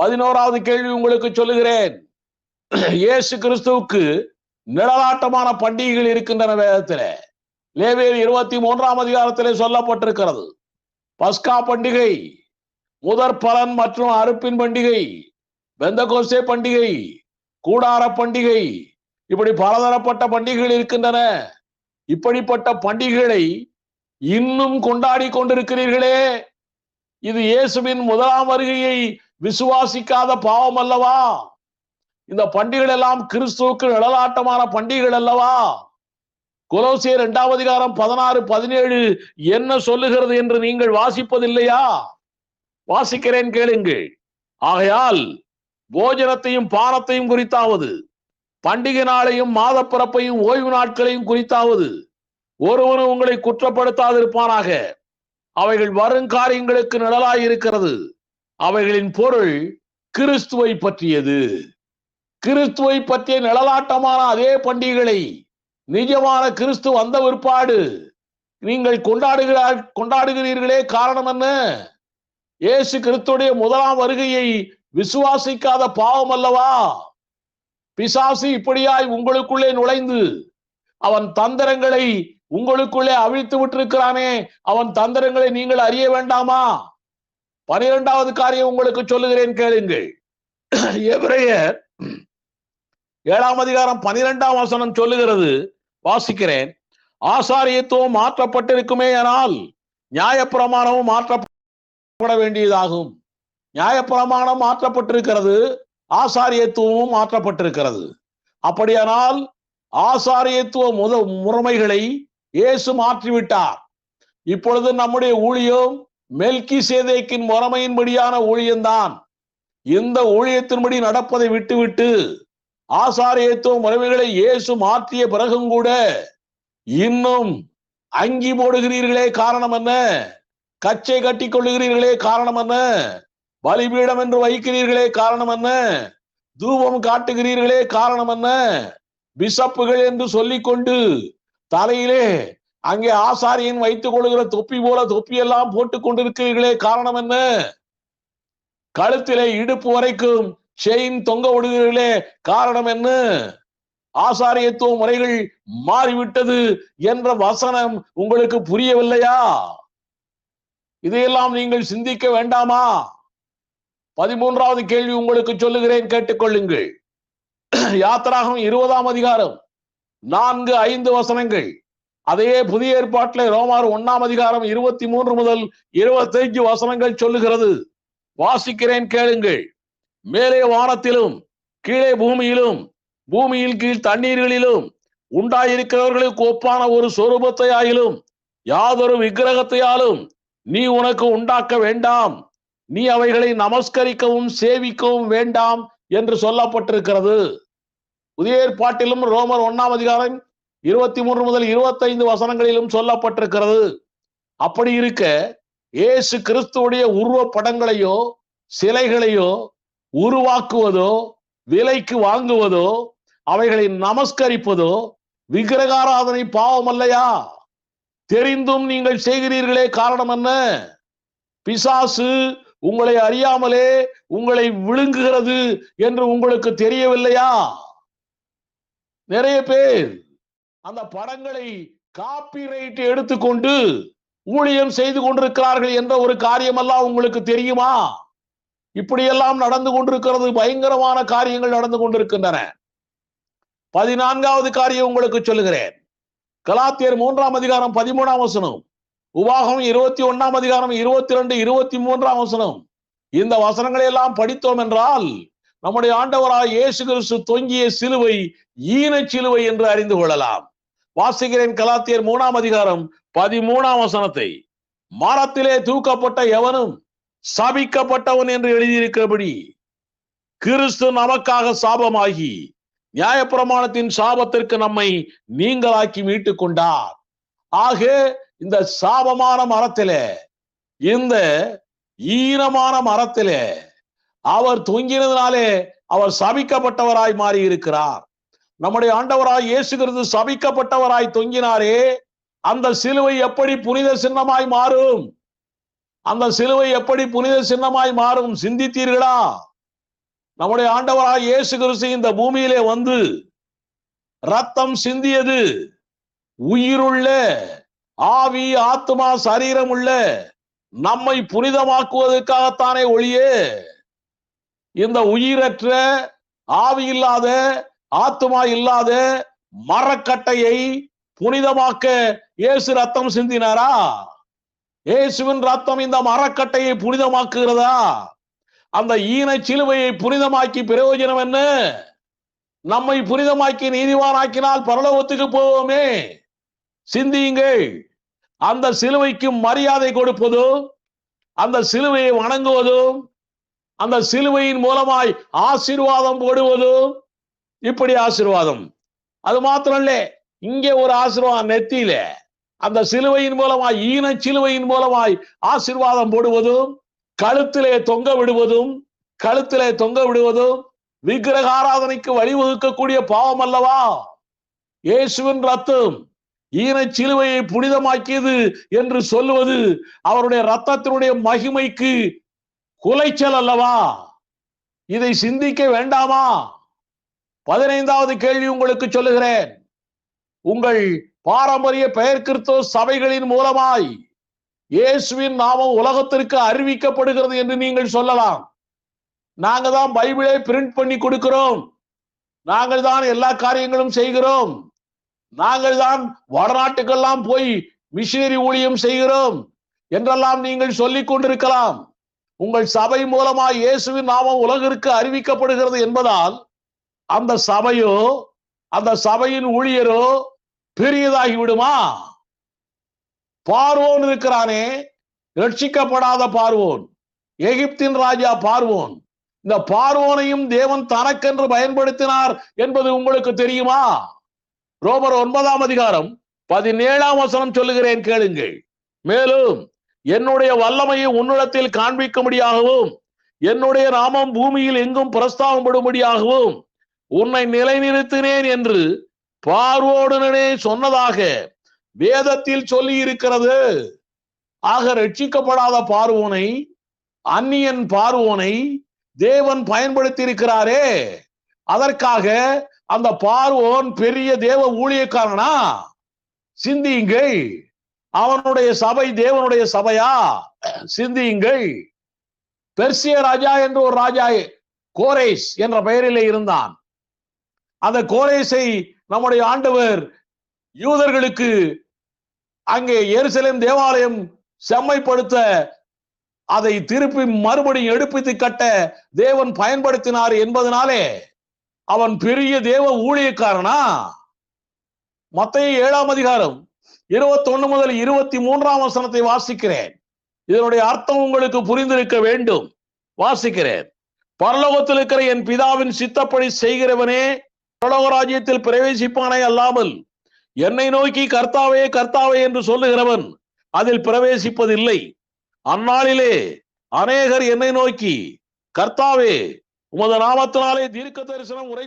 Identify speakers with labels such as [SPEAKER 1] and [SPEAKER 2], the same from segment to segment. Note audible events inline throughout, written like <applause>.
[SPEAKER 1] பதினோராவது கேள்வி உங்களுக்கு சொல்லுகிறேன் இயேசு கிறிஸ்துவுக்கு நிழலாட்டமான பண்டிகைகள் இருக்கின்றன வேதத்தில் லேவியர் இருபத்தி மூன்றாம் அதிகாரத்தில் சொல்லப்பட்டிருக்கிறது பஸ்கா பண்டிகை முதற் பலன் மற்றும் அறுப்பின் பண்டிகை வெந்தகோசே பண்டிகை கூடார பண்டிகை இப்படி பலதரப்பட்ட பண்டிகைகள் இருக்கின்றன இப்படிப்பட்ட பண்டிகைகளை இன்னும் கொண்டாடி கொண்டிருக்கிறீர்களே இது இயேசுவின் முதலாம் வருகையை விசுவாசிக்காத பாவம் அல்லவா இந்த பண்டிகைகள் எல்லாம் கிறிஸ்துவுக்கு நிழலாட்டமான பண்டிகைகள் அல்லவா குலோசியர் இரண்டாவது அதிகாரம் பதினாறு பதினேழு என்ன சொல்லுகிறது என்று நீங்கள் வாசிப்பதில்லையா வாசிக்கிறேன் கேளுங்கள் ஆகையால் போஜனத்தையும் பானத்தையும் குறித்தாவது பண்டிகை நாளையும் மாதப்பிறப்பையும் ஓய்வு நாட்களையும் குறித்தாவது ஒருவனும் உங்களை குற்றப்படுத்தாதிருப்பானாக அவைகள் வருங்காரியங்களுக்கு காரியங்களுக்கு நிழலாய் இருக்கிறது அவைகளின் பொருள் கிறிஸ்துவை பற்றியது கிறிஸ்துவை பற்றிய நிழலாட்டமான அதே பண்டிகைகளை நிஜமான கிறிஸ்து வந்த விற்பாடு நீங்கள் கொண்டாடுகிறார் கொண்டாடுகிறீர்களே காரணம் என்ன ஏசு கிறிஸ்துடைய முதலாம் வருகையை விசுவாசிக்காத பாவம் அல்லவா பிசாசு இப்படியாய் உங்களுக்குள்ளே நுழைந்து அவன் தந்திரங்களை உங்களுக்குள்ளே அவிழ்த்து விட்டிருக்கிறானே அவன் தந்திரங்களை நீங்கள் அறிய வேண்டாமா பனிரெண்டாவது காரியம் உங்களுக்கு சொல்லுகிறேன் கேளுங்கள் எவரைய ஏழாம் அதிகாரம் பனிரெண்டாம் வசனம் சொல்லுகிறது வாசிக்கிறேன் ஆசாரியத்துவம் மாற்றப்பட்டிருக்குமே ஆனால் நியாயப்பிரமாணமும் மாற்றப்பட வேண்டியதாகும் நியாயப்பிரமாணம் மாற்றப்பட்டிருக்கிறது ஆசாரியத்துவமும் மாற்றப்பட்டிருக்கிறது அப்படியானால் ஆசாரியத்துவ முத முறைமைகளை இயேசு மாற்றிவிட்டார் இப்பொழுது நம்முடைய ஊழியம் மெல்கி சேதைக்கின் முறைமையின்படியான ஊழியம்தான் இந்த ஊழியத்தின்படி நடப்பதை விட்டுவிட்டு ஆசாரியத்துவ முறைமைகளை இயேசு மாற்றிய பிறகும் கூட இன்னும் அங்கி போடுகிறீர்களே காரணம் என்ன கச்சை கட்டி கொள்ளுகிறீர்களே காரணம் என்ன பலிபீடம் என்று வைக்கிறீர்களே காரணம் என்ன தூபம் காட்டுகிறீர்களே காரணம் என்ன பிசப்புகள் என்று சொல்லிக்கொண்டு தலையிலே அங்கே ஆசாரியின் வைத்துக் கொள்கிற தொப்பி போல தொப்பி எல்லாம் போட்டுக் கொண்டிருக்கிறீர்களே காரணம் என்ன கழுத்திலே இடுப்பு வரைக்கும் செயின் தொங்க விடுகிறீர்களே காரணம் என்ன ஆசாரியத்துவ முறைகள் மாறிவிட்டது என்ற வசனம் உங்களுக்கு புரியவில்லையா இதையெல்லாம் நீங்கள் சிந்திக்க வேண்டாமா பதிமூன்றாவது கேள்வி உங்களுக்கு சொல்லுகிறேன் கேட்டுக்கொள்ளுங்கள் <clears throat> யாத்திராகம் இருபதாம் அதிகாரம் நான்கு ஐந்து வசனங்கள் அதையே புதிய ஏற்பாட்டில் ரோமார் ஒன்னாம் அதிகாரம் இருபத்தி மூன்று முதல் இருபத்தைந்து வசனங்கள் சொல்லுகிறது வாசிக்கிறேன் கேளுங்கள் மேலே வானத்திலும் கீழே பூமியிலும் பூமியில் கீழ் தண்ணீர்களிலும் உண்டாயிருக்கிறவர்களுக்கு ஒப்பான ஒரு சொரூபத்தையாயிலும் யாதொரு விக்கிரகத்தையாலும் நீ உனக்கு உண்டாக்க வேண்டாம் நீ அவைகளை நமஸ்கரிக்கவும் சேவிக்கவும் வேண்டாம் என்று சொல்லப்பட்டிருக்கிறது புதிய ஏற்பாட்டிலும் ரோமர் ஒன்னாம் அதிகாரம் இருபத்தி மூன்று முதல் இருபத்தைந்து வசனங்களிலும் சொல்லப்பட்டிருக்கிறது அப்படி இருக்க இயேசு கிறிஸ்துவடைய உருவ படங்களையோ சிலைகளையோ உருவாக்குவதோ விலைக்கு வாங்குவதோ அவைகளை நமஸ்கரிப்பதோ விக்கிரகாராதனை பாவம் அல்லையா தெரிந்தும் நீங்கள் செய்கிறீர்களே காரணம் என்ன பிசாசு உங்களை அறியாமலே உங்களை விழுங்குகிறது என்று உங்களுக்கு தெரியவில்லையா நிறைய பேர் அந்த படங்களை காப்பிரைட் எடுத்துக்கொண்டு ஊழியம் செய்து கொண்டிருக்கிறார்கள் என்ற ஒரு காரியமெல்லாம் உங்களுக்கு தெரியுமா இப்படியெல்லாம் நடந்து கொண்டிருக்கிறது பயங்கரமான காரியங்கள் நடந்து கொண்டிருக்கின்றன பதினான்காவது காரியம் உங்களுக்கு சொல்லுகிறேன் கலாத்தியர் மூன்றாம் அதிகாரம் பதிமூணாம் வசனம் உபாகம் இருபத்தி ஒன்னாம் அதிகாரம் இருபத்தி ரெண்டு இருபத்தி மூன்றாம் வசனம் இந்த வசனங்களை எல்லாம் படித்தோம் என்றால் நம்முடைய ஆண்டவராக இயேசு கிறிஸ்து தொங்கிய சிலுவை ஈன சிலுவை என்று அறிந்து கொள்ளலாம் வாசிக்கிறேன் கலாத்தியர் மூணாம் அதிகாரம் பதிமூணாம் வசனத்தை மரத்திலே தூக்கப்பட்ட எவனும் சபிக்கப்பட்டவன் என்று எழுதியிருக்கிறபடி கிறிஸ்து நமக்காக சாபமாகி நியாயப்பிரமாணத்தின் சாபத்திற்கு நம்மை நீங்களாக்கி மீட்டு கொண்டார் ஆக இந்த சாபமான மரத்திலே இந்த ஈனமான மரத்திலே அவர் தொங்கினதுனாலே அவர் சபிக்கப்பட்டவராய் மாறி இருக்கிறார் நம்முடைய ஆண்டவராய் இயேசுகிறது சபிக்கப்பட்டவராய் தொங்கினாரே அந்த சிலுவை எப்படி புனித சின்னமாய் மாறும் அந்த சிலுவை எப்படி புனித சின்னமாய் மாறும் சிந்தித்தீர்களா நம்முடைய ஆண்டவராய் இயேசு கிறிஸ்து இந்த பூமியிலே வந்து ரத்தம் சிந்தியது உயிருள்ள ஆவி ஆத்மா சரீரம் உள்ள நம்மை புனிதமாக்குவதற்காகத்தானே ஒளியே இந்த உயிரற்ற ஆவி இல்லாத ஆத்மா இல்லாத மரக்கட்டையை புனிதமாக்க இயேசு ரத்தம் சிந்தினாரா இயேசுவின் ரத்தம் இந்த மரக்கட்டையை புனிதமாக்குகிறதா அந்த ஈன சிலுவையை புனிதமாக்கி பிரயோஜனம் என்ன நம்மை புனிதமாக்கி நீதிவானாக்கினால் பரலோகத்துக்கு போவோமே சிந்தியுங்கள் அந்த சிலுவைக்கு மரியாதை கொடுப்பதும் அந்த சிலுவையை வணங்குவதும் அந்த சிலுவையின் மூலமாய் ஆசீர்வாதம் போடுவதும் இப்படி ஆசீர்வாதம் அது மாத்திரம் இல்ல இங்கே ஒரு ஆசீர்வாதம் நெத்தியில அந்த சிலுவையின் மூலமாய் ஈன சிலுவையின் மூலமாய் ஆசீர்வாதம் போடுவதும் கழுத்திலே தொங்க விடுவதும் கழுத்திலே தொங்க விடுவதும் விக்கிரக ஆராதனைக்கு வழிவகுக்கக்கூடிய பாவம் அல்லவா இயேசுவின் ரத்தம் ஈன சிலுவையை புனிதமாக்கியது என்று சொல்லுவது அவருடைய ரத்தத்தினுடைய மகிமைக்கு குலைச்சல் அல்லவா இதை சிந்திக்க வேண்டாமா பதினைந்தாவது கேள்வி உங்களுக்கு சொல்லுகிறேன் உங்கள் பாரம்பரிய பெயர் கிறிஸ்தவ சபைகளின் மூலமாய் இயேசுவின் நாமம் உலகத்திற்கு அறிவிக்கப்படுகிறது என்று நீங்கள் சொல்லலாம் நாங்க தான் பைபிளை பிரிண்ட் பண்ணி கொடுக்கிறோம் நாங்கள் தான் எல்லா காரியங்களும் செய்கிறோம் நாங்கள் தான் வடநாட்டுக்கெல்லாம் போய் மிஷினரி ஊழியம் செய்கிறோம் என்றெல்லாம் நீங்கள் சொல்லிக் கொண்டிருக்கலாம் உங்கள் சபை மூலமாய் இயேசுவின் நாமம் உலகிற்கு அறிவிக்கப்படுகிறது என்பதால் அந்த சபையோ அந்த சபையின் ஊழியரோ பெரியதாகி விடுமா பார்வோன் இருக்கிறானே ரட்சிக்கப்படாத பார்வோன் எகிப்தின் ராஜா பார்வோன் இந்த பார்வோனையும் தேவன் தனக்கென்று பயன்படுத்தினார் என்பது உங்களுக்கு தெரியுமா ரோமர் ஒன்பதாம் அதிகாரம் பதினேழாம் வசனம் சொல்லுகிறேன் கேளுங்கள் மேலும் என்னுடைய வல்லமையை உன்னிடத்தில் காண்பிக்கும்படியாகவும் என்னுடைய நாமம் பூமியில் எங்கும் பிரஸ்தாபப்படும்படியாகவும் உன்னை நிலைநிறுத்தினேன் என்று பார்வோடனே சொன்னதாக வேதத்தில் சொல்லி இருக்கிறது ஆக ரட்சிக்கப்படாத பார்வோனை அந்நியன் பார்வோனை தேவன் பயன்படுத்தி இருக்கிறாரே அதற்காக அந்த பார்வோன் பெரிய தேவ ஊழியக்காரனா சிந்தியுங்கள் அவனுடைய சபை தேவனுடைய சபையா சிந்தியுங்கள் பெர்சிய ராஜா என்று ஒரு ராஜா கோரேஸ் என்ற பெயரிலே இருந்தான் அந்த கோரேசை நம்முடைய ஆண்டவர் யூதர்களுக்கு அங்கே எருசலேம் தேவாலயம் செம்மைப்படுத்த அதை திருப்பி மறுபடியும் எடுப்பித்து கட்ட தேவன் பயன்படுத்தினார் என்பதனாலே அவன் பெரிய தேவ ஊழியக்காரனா மத்திய ஏழாம் அதிகாரம் இருபத்தி ஒண்ணு முதல் இருபத்தி மூன்றாம் வசனத்தை வாசிக்கிறேன் இதனுடைய அர்த்தம் உங்களுக்கு புரிந்திருக்க வேண்டும் வாசிக்கிறேன் பரலோகத்தில் இருக்கிற என் பிதாவின் சித்தப்படி செய்கிறவனே பரலோக ராஜ்யத்தில் பிரவேசிப்பானே அல்லாமல் என்னை நோக்கி கர்த்தாவே கர்த்தாவே என்று சொல்லுகிறவன் அதில் பிரவேசிப்பதில்லை அந்நாளிலே அநேகர் என்னை நோக்கி கர்த்தாவே உமது நாமத்தினாலே தீர்க்க தரிசனம் உரை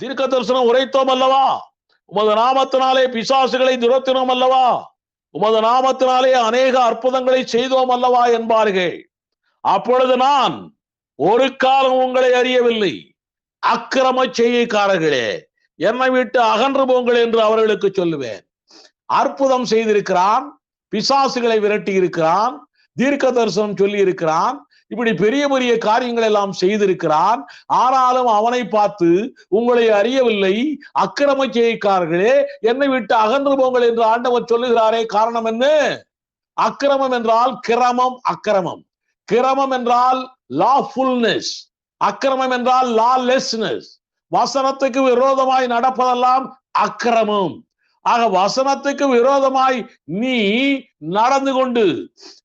[SPEAKER 1] தீர்க்க தரிசனம் உரைத்தோம் அல்லவா உமது நாமத்தினாலே பிசாசுகளை துரத்தினோம் அல்லவா உமது நாமத்தினாலே அநேக அற்புதங்களை செய்தோம் அல்லவா என்பார்கள் அப்பொழுது நான் ஒரு காலம் உங்களை அறியவில்லை அக்கிரம செய்யக்காரர்களே என்னை விட்டு அகன்று போங்கள் என்று அவர்களுக்கு சொல்லுவேன் அற்புதம் செய்திருக்கிறான் பிசாசுகளை விரட்டி இருக்கிறான் தீர்க்க தரிசனம் சொல்லி இருக்கிறான் இப்படி பெரிய பெரிய காரியங்கள் எல்லாம் செய்திருக்கிறான் ஆனாலும் அவனை பார்த்து உங்களை அறியவில்லை அக்கிரம செய்யக்காரர்களே என்னை விட்டு அகன்று போங்கள் என்று ஆண்டவர் சொல்லுகிறாரே காரணம் என்ன அக்கிரமம் என்றால் கிரமம் அக்கிரமம் கிரமம் என்றால் லாஃபுல்னஸ் அக்கிரமம் என்றால் லாலெஸ்னஸ் வசனத்துக்கு விரோதமாய் நடப்பதெல்லாம் அக்கிரமம் ஆக வசனத்துக்கு விரோதமாய் நீ நடந்து கொண்டு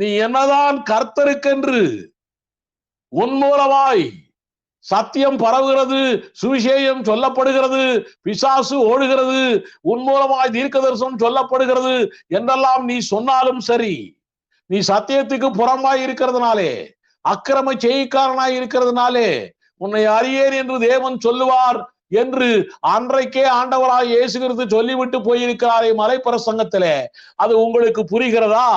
[SPEAKER 1] நீ என்னதான் கர்த்தருக்கென்று உன் மூலமாய் சத்தியம் பரவுகிறது சுவிசேயம் சொல்லப்படுகிறது பிசாசு ஓடுகிறது உன் மூலமாய் தீர்க்க தரிசனம் சொல்லப்படுகிறது என்றெல்லாம் நீ சொன்னாலும் சரி நீ சத்தியத்துக்கு புறமாய் இருக்கிறதுனாலே அக்கிரம செய்திக்காரனாய் இருக்கிறதுனாலே உன்னை அறியேன் என்று தேவன் சொல்லுவார் என்று அன்றைக்கே ஆண்டவராய் இயேசுகிறது சொல்லிவிட்டு போயிருக்கிறாரே மறைப்பிரசங்கத்திலே அது உங்களுக்கு புரிகிறதா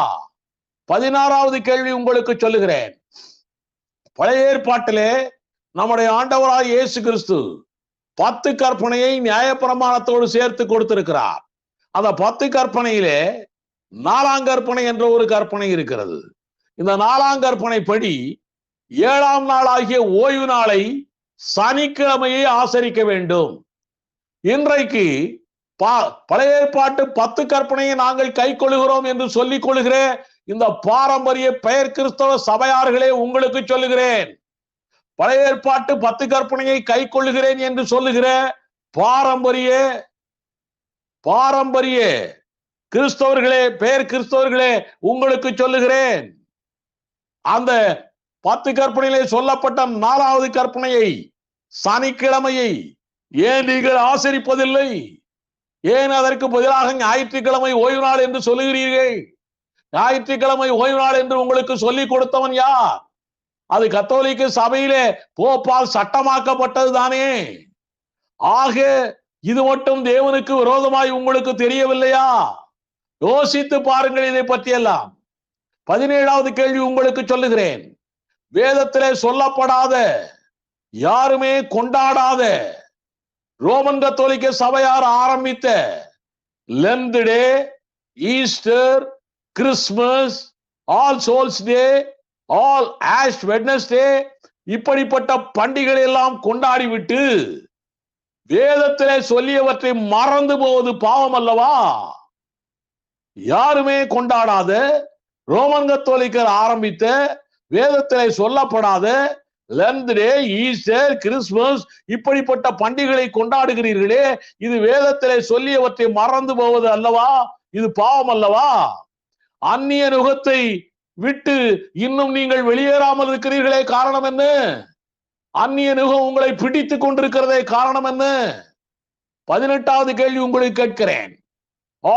[SPEAKER 1] பதினாறாவது கேள்வி உங்களுக்கு சொல்லுகிறேன் பழைய ஏற்பாட்டிலே நம்முடைய ஆண்டவராய் இயேசு கிறிஸ்து பத்து கற்பனையை நியாயப்பிரமாணத்தோடு சேர்த்து கொடுத்திருக்கிறார் அந்த பத்து கற்பனையிலே நாலாம் கற்பனை என்ற ஒரு கற்பனை இருக்கிறது இந்த நாலாம் படி ஏழாம் நாளாகிய ஓய்வு நாளை சனிக்கிழமையை ஆசரிக்க வேண்டும் இன்றைக்கு பா பழைய ஏற்பாட்டு பத்து கற்பனையை நாங்கள் கை கொள்கிறோம் என்று சொல்லிக் கொள்கிறேன் இந்த பாரம்பரிய பெயர் கிறிஸ்தவ சபையார்களே உங்களுக்கு சொல்லுகிறேன் பழைய ஏற்பாட்டு பத்து கற்பனையை கை கொள்ளுகிறேன் என்று சொல்லுகிற பாரம்பரிய பாரம்பரிய கிறிஸ்தவர்களே பெயர் கிறிஸ்தவர்களே உங்களுக்கு சொல்லுகிறேன் அந்த பத்து கற்பனையிலே சொல்லப்பட்ட நாலாவது கற்பனையை சனிக்கிழமையை ஏன் நீங்கள் ஆசரிப்பதில்லை ஏன் அதற்கு பதிலாக ஞாயிற்றுக்கிழமை ஓய்வு நாள் என்று சொல்லுகிறீர்கள் ஞாயிற்றுக்கிழமை ஓய்வு நாள் என்று உங்களுக்கு சொல்லிக் கொடுத்தவன் யார் அது கத்தோலிக்க சபையிலே போப்பால் சட்டமாக்கப்பட்டது தானே ஆக இது மட்டும் தேவனுக்கு விரோதமாய் உங்களுக்கு தெரியவில்லையா யோசித்து பாருங்கள் இதை பற்றியெல்லாம் பதினேழாவது கேள்வி உங்களுக்கு சொல்லுகிறேன் வேதத்திலே சொல்லப்படாத யாருமே கொண்டாடாத ரோமன் கத்தோலிக்க சபையார் ஆரம்பித்த Lent day Easter Christmas All Souls Day all Ash Wednesday இப்படிப்பட்ட பண்டிகை எல்லாம் கொண்டாடி விட்டு வேதத்திலே சொல்லியவற்றை மறந்து போவது பாவம் அல்லவா யாருமே கொண்டாடாத ரோமன் கத்தோலிக்கர் ஆரம்பித்த வேதத்திலே சொல்லப்படாத லென்த்டே ஈஸ்டர் கிறிஸ்துமஸ் இப்படிப்பட்ட பண்டிகைகளை கொண்டாடுகிறீர்களே இது வேதத்திலே சொல்லியவற்றை மறந்து போவது அல்லவா இது பாவம் அல்லவா அந்நிய நுகத்தை விட்டு இன்னும் நீங்கள் வெளியேறாமல் இருக்கிறீர்களே காரணம் என்ன அந்நிய நுகம் உங்களை பிடித்துக் கொண்டிருக்கிறதே காரணம் என்ன பதினெட்டாவது கேள்வி உங்களுக்கு கேட்கிறேன்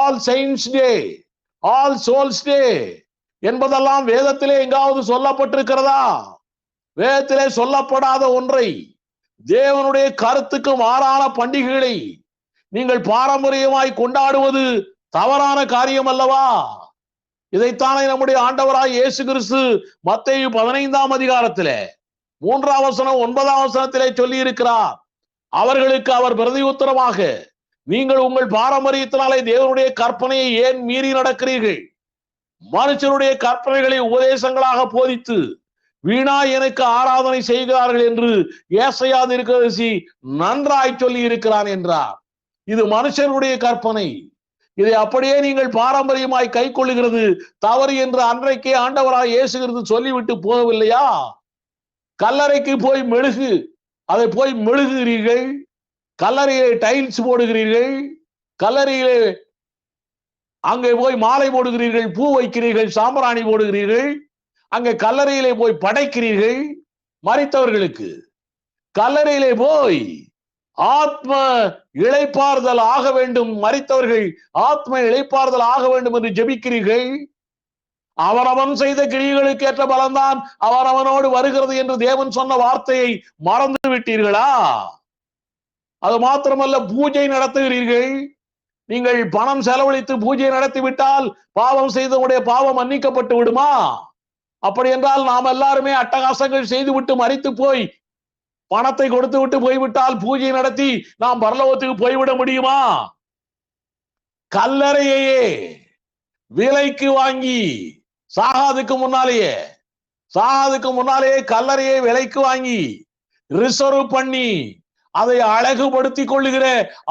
[SPEAKER 1] all science day All Souls Day என்பதெல்லாம் வேதத்திலே எங்காவது சொல்லப்பட்டிருக்கிறதா வேதத்திலே சொல்லப்படாத ஒன்றை தேவனுடைய கருத்துக்கு மாறான பண்டிகைகளை நீங்கள் பாரம்பரியமாய் கொண்டாடுவது தவறான காரியம் அல்லவா இதைத்தானே நம்முடைய ஆண்டவராய் இயேசு கிறிஸ்து மத்திய பதினைந்தாம் அதிகாரத்திலே மூன்றாம் வசனம் ஒன்பதாம் வசனத்திலே சொல்லி இருக்கிறார் அவர்களுக்கு அவர் பிரதி உத்தரமாக நீங்கள் உங்கள் பாரம்பரியத்தினாலே தேவனுடைய கற்பனையை ஏன் மீறி நடக்கிறீர்கள் மனுஷனுடைய கற்பனைகளை உபதேசங்களாக போதித்து வீணா எனக்கு ஆராதனை செய்கிறார்கள் என்று ஏசையா தீர்க்கதரிசி நன்றாய் சொல்லி இருக்கிறான் என்றார் இது மனுஷனுடைய கற்பனை இதை அப்படியே நீங்கள் பாரம்பரியமாய் கை கொள்ளுகிறது தவறு என்று அன்றைக்கே ஆண்டவராக இயேசுகிறது சொல்லிவிட்டு போகவில்லையா கல்லறைக்கு போய் மெழுகு அதை போய் மெழுகுகிறீர்கள் கல்லறையிலே டைல்ஸ் போடுகிறீர்கள் கல்லறையிலே அங்கே போய் மாலை போடுகிறீர்கள் பூ வைக்கிறீர்கள் சாம்பிராணி போடுகிறீர்கள் அங்கே கல்லறையிலே போய் படைக்கிறீர்கள் மறித்தவர்களுக்கு கல்லறையிலே போய் ஆத்ம இழைப்பாறுதல் ஆக வேண்டும் மறித்தவர்கள் ஆத்ம இழைப்பாறுதல் ஆக வேண்டும் என்று ஜெபிக்கிறீர்கள் அவரவன் செய்த கிழிகளுக்கு ஏற்ற பலன்தான் அவரவனோடு வருகிறது என்று தேவன் சொன்ன வார்த்தையை மறந்து விட்டீர்களா அது மாத்திரமல்ல பூஜை நடத்துகிறீர்கள் நீங்கள் பணம் செலவழித்து பூஜை நடத்திவிட்டால் பாவம் செய்தவனுடைய பாவம் மன்னிக்கப்பட்டு விடுமா அப்படி என்றால் நாம் எல்லாருமே அட்டகாசங்கள் செய்துவிட்டு மறித்து போய் பணத்தை கொடுத்து விட்டு போய்விட்டால் பூஜை நடத்தி நாம் பரலோகத்துக்கு போய்விட முடியுமா கல்லறையே விலைக்கு வாங்கி சாகாதுக்கு முன்னாலேயே சாகாதுக்கு முன்னாலேயே கல்லறையை விலைக்கு வாங்கி ரிசர்வ் பண்ணி அதை அழகுபடுத்திக் கொள்ளுகிற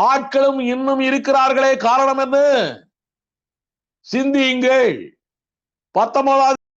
[SPEAKER 1] ஆட்களும் இன்னும் இருக்கிறார்களே காரணம் என்ன சிந்தியுங்கள் பத்தொன்பதாவது